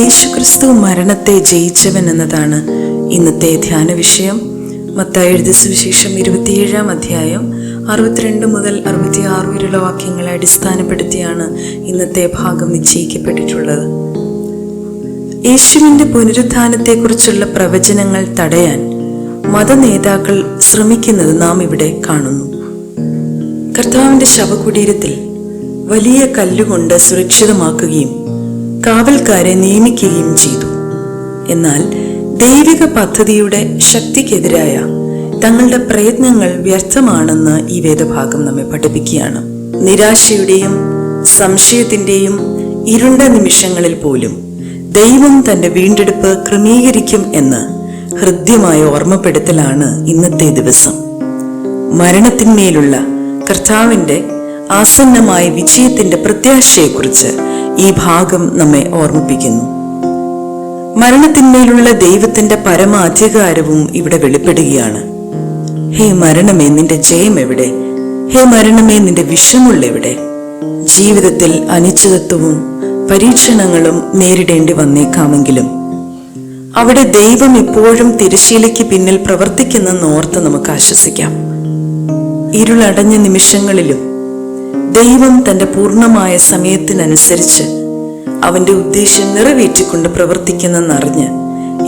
യേശുക്രിസ്തു മരണത്തെ ജയിച്ചവൻ എന്നതാണ് ഇന്നത്തെ ധ്യാന വിഷയം. മത്തായി എഴുതിയ സുവിശേഷം ഇരുപത്തിയേഴാം അധ്യായം അറുപത്തിരണ്ട് മുതൽ അറുപത്തിയാറ് വരെയുള്ള വാക്യങ്ങളെ അടിസ്ഥാനപ്പെടുത്തിയാണ് ഇന്നത്തെ ഭാഗം നിശ്ചയിക്കപ്പെട്ടിട്ടുള്ളത്. യേശുവിന്റെ പുനരുത്ഥാനത്തെക്കുറിച്ചുള്ള പ്രവചനങ്ങൾ തടയാൻ മതനേതാക്കൾ ശ്രമിക്കുന്നത് നാം ഇവിടെ കാണുന്നു. കർത്താവിന്റെ ശവകുടീരത്തിൽ വലിയ കല്ലുകൊണ്ട് സുരക്ഷിതമാക്കുകയും കാവൽക്കാരെ നിയമിക്കുകയും ചെയ്തു. എന്നാൽ ദൈവിക പദ്ധതിയുടെ ശക്തിക്കെതിരായ തങ്ങളുടെ പ്രയത്നങ്ങൾ വ്യർത്ഥമാണെന്ന് ഈ വേദഭാഗം നമ്മെ പഠിപ്പിക്കുകയാണ്. നിരാശയുടെയും സംശയത്തിന്റെയും ഇരുണ്ട നിമിഷങ്ങളിൽ പോലും ദൈവം തന്റെ വീണ്ടെടുപ്പ് ക്രമീകരിക്കും എന്ന് ഹൃദ്യമായ ഓർമ്മപ്പെടുത്തലാണ് ഇന്നത്തെ ദിവസം. മരണത്തിന്മേലുള്ള കർത്താവിന്റെ ആസന്നമായ വിജയത്തിന്റെ പ്രത്യാശയെക്കുറിച്ച് ഈ ഭാഗം നമ്മെ ഓർമ്മിപ്പിക്കുന്നു. മരണത്തിന്മേലുള്ള ദൈവത്തിന്റെ പരമ അധികാരവും ഇവിടെ വെളിപ്പെടുകയാണ്. ഹേ മരണമേ നിന്റെ ജയം എവിടെ? ഹേ മരണമേ നിന്റെ വിഷമുള്ള എവിടെ? ജീവിതത്തിൽ അനിശ്ചിതത്വവും പരീക്ഷണങ്ങളും നേരിടേണ്ടി വന്നേക്കാമെങ്കിലും അവിടെ ദൈവം ഇപ്പോഴും തിരശീലയ്ക്ക് പിന്നിൽ പ്രവർത്തിക്കുന്നെന്ന് ഓർത്ത് നമുക്ക് ആശ്വസിക്കാം. ഇരുളടഞ്ഞ നിമിഷങ്ങളിലും ദൈവം തന്റെ പൂർണമായ സമയത്തിനനുസരിച്ച് അവന്റെ ഉദ്ദേശം നിറവേറ്റിക്കൊണ്ട് പ്രവർത്തിക്കുന്നെന്നറിഞ്ഞ്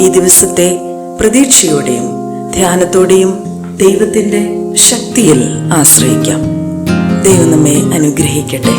ഈ ദിവസത്തെ പ്രതീക്ഷയോടെയും ധ്യാനത്തോടെയും ദൈവത്തിന്റെ ശക്തിയിൽ ആശ്രയിക്കാം. ദൈവം നമ്മെ അനുഗ്രഹിക്കട്ടെ.